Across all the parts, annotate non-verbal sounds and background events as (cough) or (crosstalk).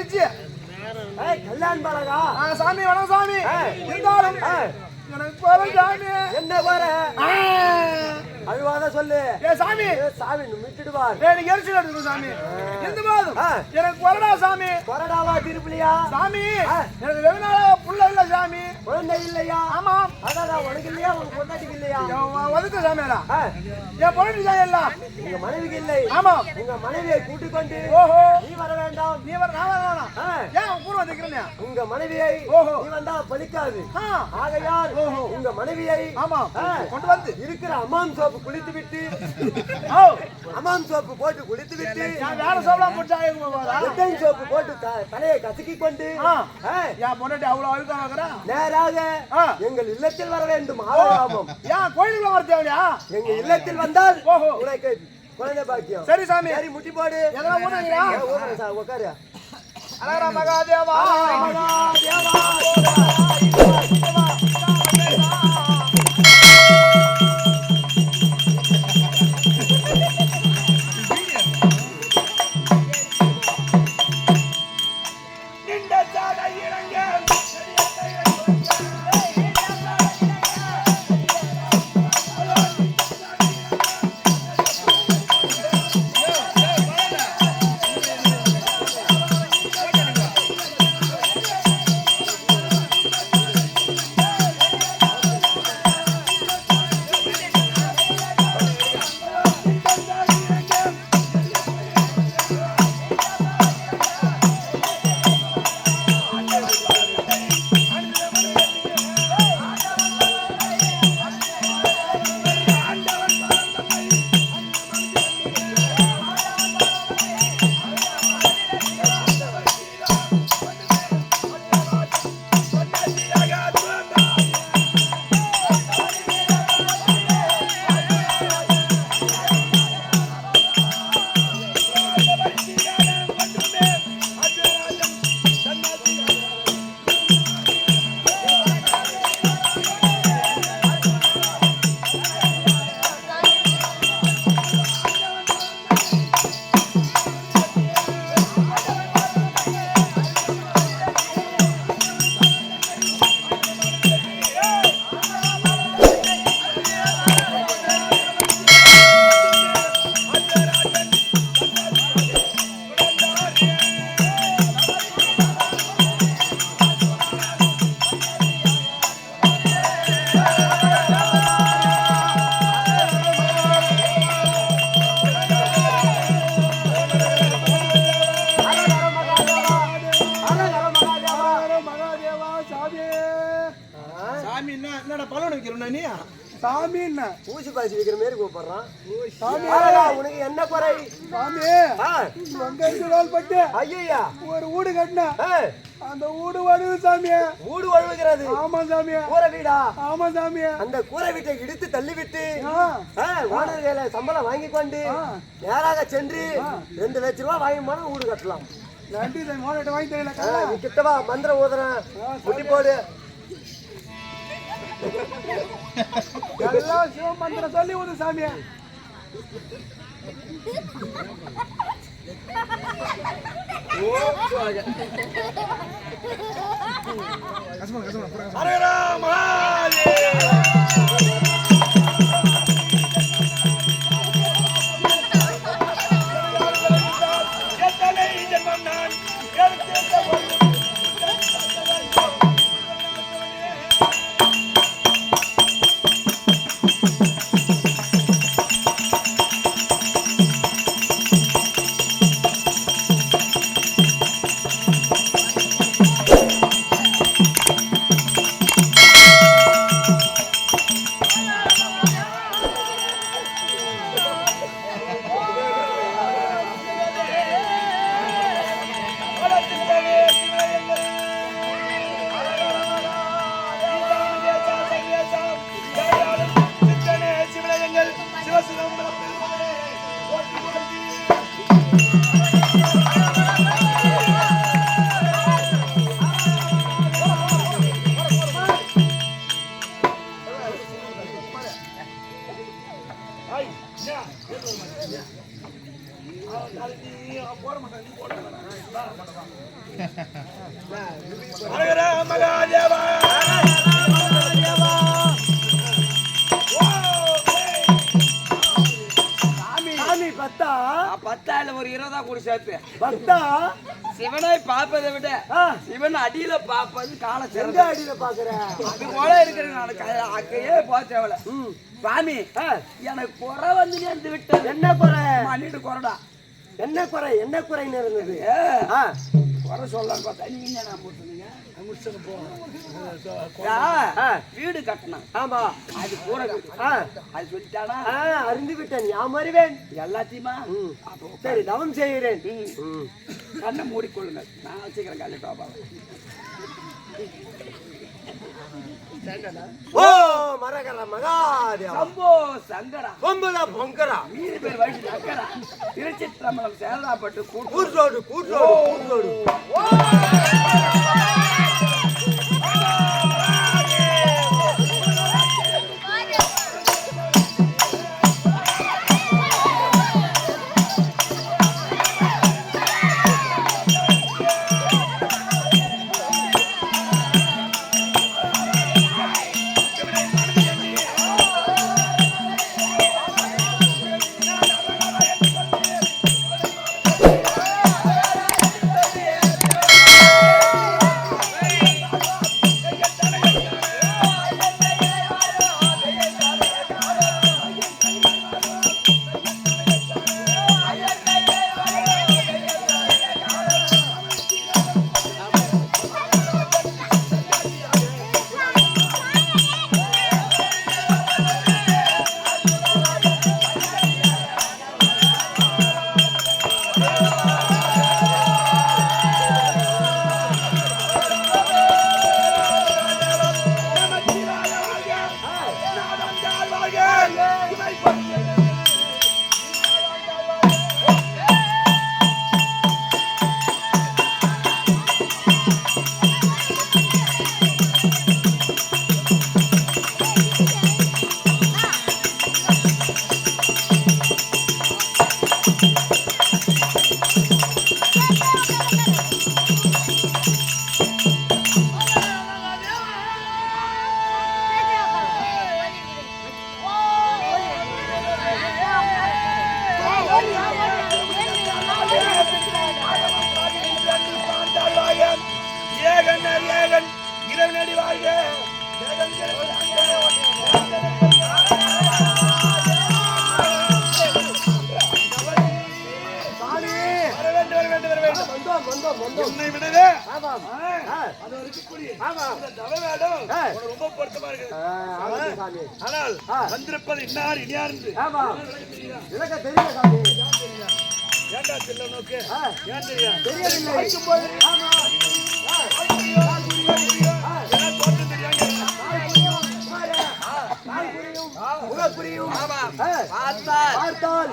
ஏய் கல்யாண் பாலகா. சாமி வணக்கம் சாமி. இருந்தாலும். எனக்கு போல சாமி. என்ன ஆ. அழுவாத சொல்லு. ஏ சாமி சாமி மிட்டுடுவார். எனக்கு எரிச்சல் எடுத்துக்கோ சாமி. எந்த மாதம். எனக்கு கொரடா சாமி. கொரடாவா திருப்பிலியா? சாமி. எனக்கு வெகு நாளா புள்ள இல்ல சாமி. குழந்தை இல்லையா? ஆமா. அதாடா உனக்கு இல்லையா? உனக்கு பொண்டாட்டிக்கு இல்லையா? ஒதுக்க சாமியாரா என் பொண்ணு சாமி எல்லாம்? உங்க மனைவிக்கு இல்லை. ஆமா. உங்க மனைவியை கூட்டிக் கொண்டு ஓஹோ. நீ வர வேண்டாம். நீ வர நான் வர வேணாம். ஏன் உன் கூட வந்துக்கிறேன் உங்க மனைவியை ஓஹோ. நீ வந்தா பலிக்காது. ஆகையால் ஓஹோ. உங்க மனைவியை ஆமா. கொண்டு வந்து. இருக்கிற அம்மாம் சோப்பு குளித்து விட்டு ஓ. அம்மாம் சோப்பு போட்டு குளித்து விட்டு வேற சோளம் போட்டா சோப்பு போட்டு தலையை கசக்கி கொண்டு என் பொண்டாட்டி அவ்வளவு நேராக. எங்கள் இல்லத்தில் வர வேண்டும் ஆலராமம் ஏன் கோயிலுக்குள்ள வர தேவையா எங்க இல்லத்தில் வந்தால் ஓஹோ. உனக்கு குழந்தை பாக்கியம் சரி சாமி சரி முட்டி போடு ஊதுறீங்களா? ஏ, ஊதுறேன் சார், உட்காரு அழகரா மகாதேவா நின்ற ரோல் பட்டு ஐயையா ஒரு வீடு கட்டின அந்த வீடு வருது சாமி வீடு வழுவுகிறது. ஆமா சாமி கூரை வீடா? ஆமா சாமி அந்த கூரை வீட்டை இடித்து தள்ளி விட்டு ஆ, ஓனர் வேலை சம்பளம் வாங்கி கொண்டு. நேராக சென்று ரெண்டு லட்ச ரூபாய் வாங்கி போனா வீடு கட்டலாம். நன்றி சாமி மோனிட்ட வாங்கி நீ கிட்டவா? மந்திரம் ஊதுறேன் முட்டி போடு. எல்லாம் சிவமந்திரம் சொல்லி (laughs) விடு சாமி மகாதேவா பத்தாயிரம் ஒரு இருபதா கூட சேர்த்து. பத்தா? சிவனை பார்ப்பதை விட சிவன் அடியில பார்ப்பது கால சிறந்த அடியில பாக்குற அது போல இருக்கிற நான் அக்கையே போக தேவல ம். சாமி எனக்கு குறை வந்து நேர்ந்து விட்டது. என்ன குறை? மண்ணிட்டு குறைடா. என்ன குறை? என்ன குறைன்னு இருந்தது? குறை சொல்லலாம் பார்த்தா நீங்க என்ன முடிச்சுனீங்க ஆ. வீடு கட்டணும். ஆமா. அது. ஆ, அது சொல்லிட்டானா? அறிந்து விட்டேன் யாம் அறிவேன் எல்லாத்தையுமா? சரி தவம் செய்கிறேன். கண்ணை மூடிக்கொள்ளுங்க. நான் வச்சுக்கிறேன் காலையில் பாப்பா ஓ மரகர மகாதேவா. சம்போ சங்கரா. பொம்புல பொங்கரா. மீறி பேர் வயசு நக்கரா திருச்சிற்றம்பலம் சேதாப்பட்டு கூட்டு. கூற்றோடு கூற்றோடு வர வேண்டும் வந்தோம் வந்தோம் வந்தோம். உன்னை விடவே. அது. உனக்கு ரொம்ப பொருத்தமா சாமி. ஆனால். வந்திருப்பது இன்னார் இனியார் என்று எனக்கு தெரியல சாமி. ஏண்டா செல்ல நோக்கு ஏன் தெரியா தெரியவில்லை. ஆமா ஆமா பார்த்தால் பார்த்தால்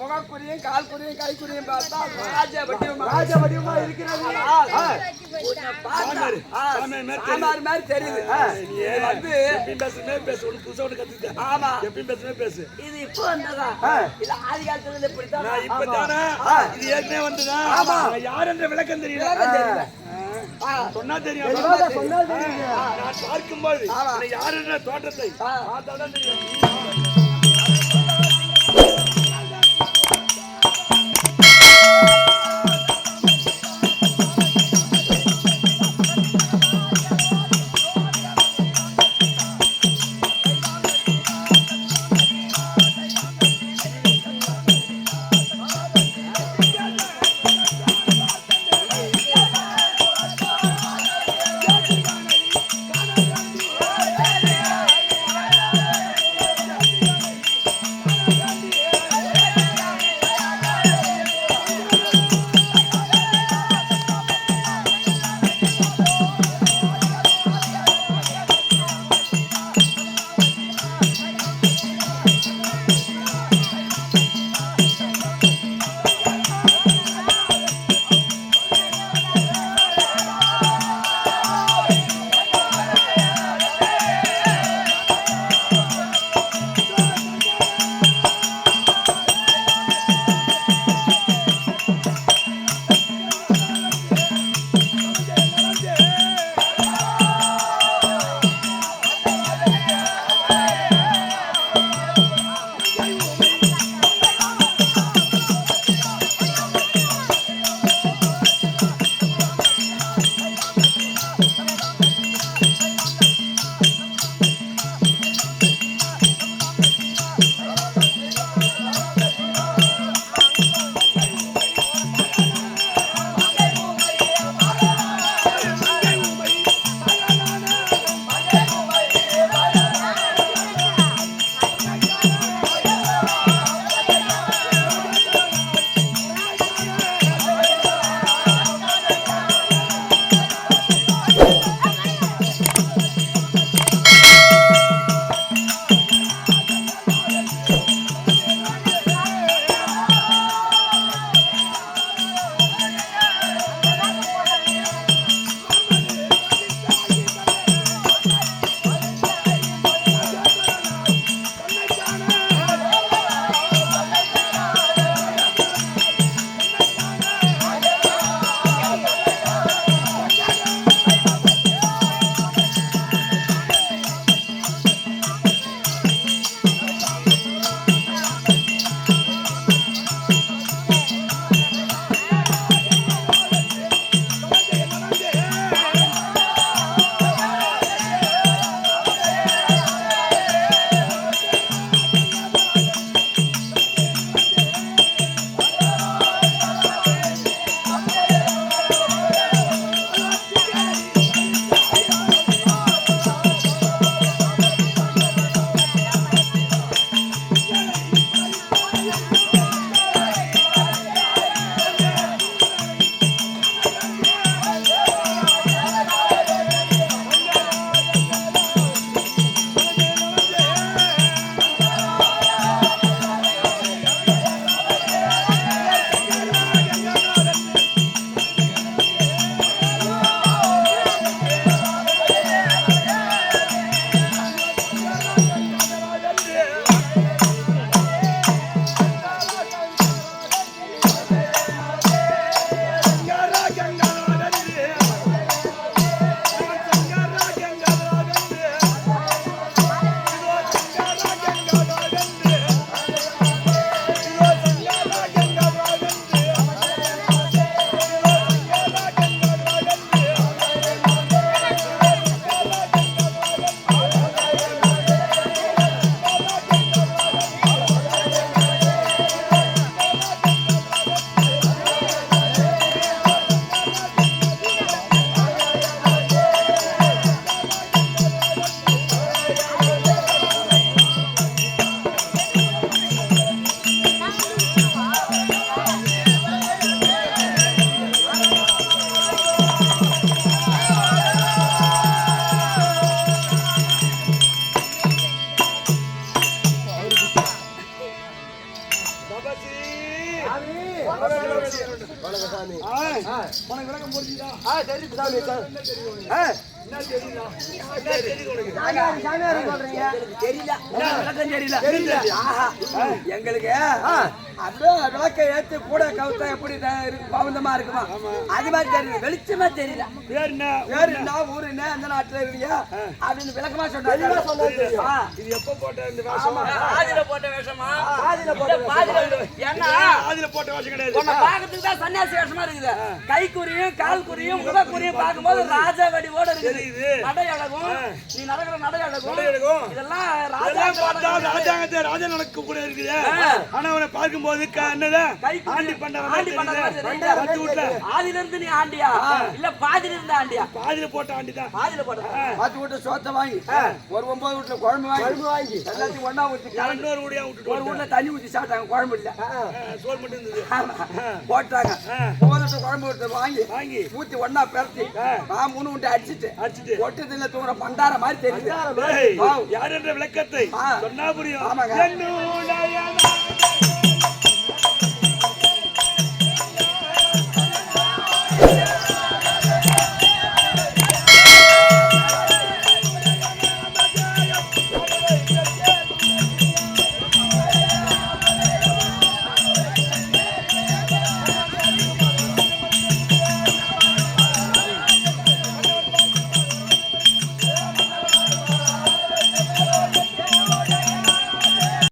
முகக்குறியும் கால் குறியும் கை குறியும் பார்த்தா ராஜ வடிவமா ராஜ வடிவமா இருக்கிறது மாதிரி தெரியுது. வந்து எப்பயும் பேசு உனக்கு புதுசா ஒண்ணு கத்துக்கிட்ட ஆமா எப்பயும் பேசுனே பேசு இது இப்போ வந்ததா ஆதி காலத்துல இது ஏற்கனவே வந்ததா நான் யார் என்ற விளக்கம் தெரியல சொன்னா தெரியும் நான் பார்க்கும்போது ஆமா. என்னை யார் என்ற தோற்றத்தை ஆ. பார்த்தாதான் தெரியும் என்ன தெரியல தெரியல. எங்களுக்கு அப்படியே விளக்க ஏத்து கூட கவுத்தா எப்படி த- இருக்கு, பவுந்தமா இருக்குமா? அது மாதிரி தெரியல வெளிச்சமா தெரியல. பேர் என்ன? வேறு என்ன? ஊரு என்ன எந்த நாட்டுல இருக்கீங்க? அப்படின்னு விளக்கமா சொன்னாங்க. ஆ. இது எப்ப போட்ட இந்த வேஷம்? ஆதியில போட்ட வேஷமா? பாதியில இல்ல, பாதியில ஏன்னா ஆதியில போட்ட வேஷம் கிடையாது? உன்னை பார்க்கறதுக்கு தான் சன்னியாசி வேஷமா இருக்குது. கை குறியும் கால் குறியும் முக குறியும் பார்க்கும்போது ராஜா வடிவோட இருக்குது. தெரியுது. நடை அழகும் நீ நடக்கிற நடை அழகும். இதெல்லாம் ராஜா ராஜாங்கத்தை ராஜா நடக்க கூட இருக்குது. ஆனா அவனை பார்க்கும்போது என்னது கை ஆண்டி பண்ண ஆண்டி பண்ண மாதிரி தெரியுது. பத்து வீட்டுல. ஆதியில இருந்து நீ ஆண்டியா? இல்ல பாதியில இருந்து ஆண்டியா? பாதியில போட்ட ஆண்டி தான். பாதியில போட்ட. பாத்து வீட்டு சோத்தை வாங்கி. ஒரு ஒன்பது வீட்டுல குழம்பு வாங்கி. குழம்பு வாங்கி. எல்லாத்தையும் ஒண்ணா ஊத்தி இன்னொரு ஊடியா விட்டுட்டு ஒரு வீட்டுல தண்ணி ஊத்தி சாப்பிட்டாங்க குழம்பு இல்ல. சோறு மட்டும் இருந்தது. ஆமா. போட்டாங்க. வீட்டு குழம்பு வீட்டு வாங்கி வாங்கி. ஊத்தி ஒண்ணா பெரட்டி நான் மூணு உண்டு அடிச்சிட்டு அடிச்சிட்டு. ஒட்டத்துல தூங்குற பண்டார மாதிரி தெரியுது. யார் என்ற விளக்கத்தை. சொன்னா புரியும். ஆமாங்க. என்னுடைய